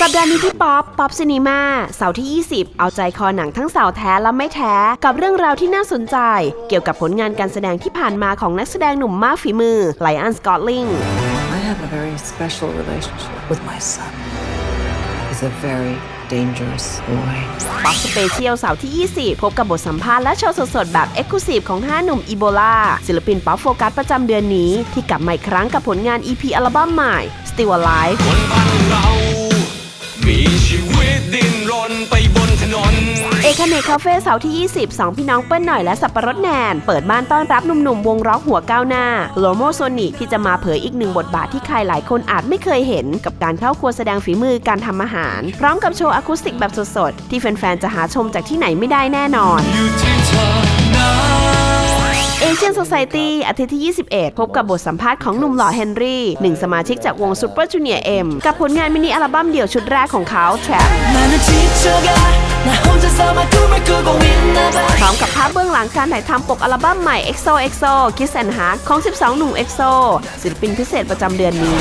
สัปดาห์นี้ที่ป๊อป ป๊อปซีนีมาเสาร์ที่ 20 เอาใจคอหนังทั้งสาวแท้และไม่แท้ กับเรื่องราวที่น่าสนใจ เกี่ยวกับผลงานการแสดงที่ผ่านมาของนักแสดงหนุ่มมากฝีมือไลอันสกอตลิง I have a very special relationship with my son. He's a very dangerous boy. ป๊อปสเปเชียลเสาร์ที่ 20 พบกับบทสัมภาษณ์และโชว์สดๆ แบบเอ็กซ์คลูซีฟของ 5 หนุ่มอีโบลาศิลปินป๊อปโฟกัสประจำเดือนนี้ ที่กลับมาอีกครั้งกับผลงาน EP อัลบั้มใหม่ Still Alive คนบ้านเรา มีชีวิตดินร เอกเนคาเฟ่เสาร์ที่ 20 2 พี่น้องเปิ้ลหน่อยและสับปะรดแนน เปิดบ้านต้อนรับหนุ่มๆ วงร็อกหัวก้าวหน้าโลโมโซนิที่จะมาเผยอีกหนึ่งบทบาทที่ใครหลายคนอาจไม่เคยเห็น กับการเข้าครัวแสดงฝีมือการทำอาหาร พร้อมกับโชว์อะคูสติกแบบสดๆ ที่แฟนๆ จะหาชมจากที่ไหนไม่ได้แน่นอนเอเชียน o c i ตี้อาทิตย์ที่ 21 พบกับบทสัมภาษณ์ของหนุ่มหล่อเฮนรี่ หนึ่งสมาชิกจากวง Super Junior M กับผลงานมินิอัลบั้มเดี่ยวชุดแรกของเขา Trap พร้อมกับภาพเบื้องหลังการถ่ายทำปกอัลบั้มใหม่ EXO EXO Kiss and Hug ของ 12 หนุ่ม EXO ศิลปินพิเศษประจำเดือนนี้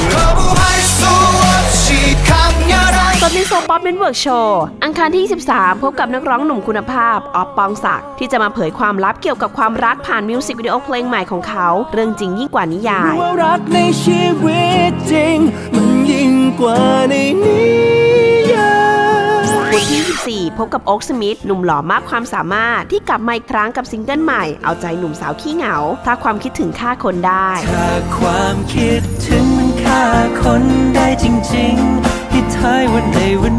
ตอนนี้โซป๊อปเน็ตเวิร์กโชว์อังคารที่ 23 พบกับนักร้องหนุ่มคุณภาพ ออฟปองศักดิ์ที่จะมาเผยความลับเกี่ยวกับความรักผ่านมิวสิกวิดีโอเพลงใหม่ของเขา เรื่องจริงยิ่งกว่านิยายรักในชีวิตจริง มันยิ่งกว่านี้ วันที่ 24 พบกับโอ๊กสมิธหนุ่มหล่อมากความสามารถที่กลับมาอีกครั้งกับซิงเกิลใหม่ เอาใจหนุ่มสาวขี้เหงา ถ้าความคิดถึงฆ่าคนได้ถ้าความคิดถึงมันฆ่าคนได้จริงๆที่ทายวันในวัน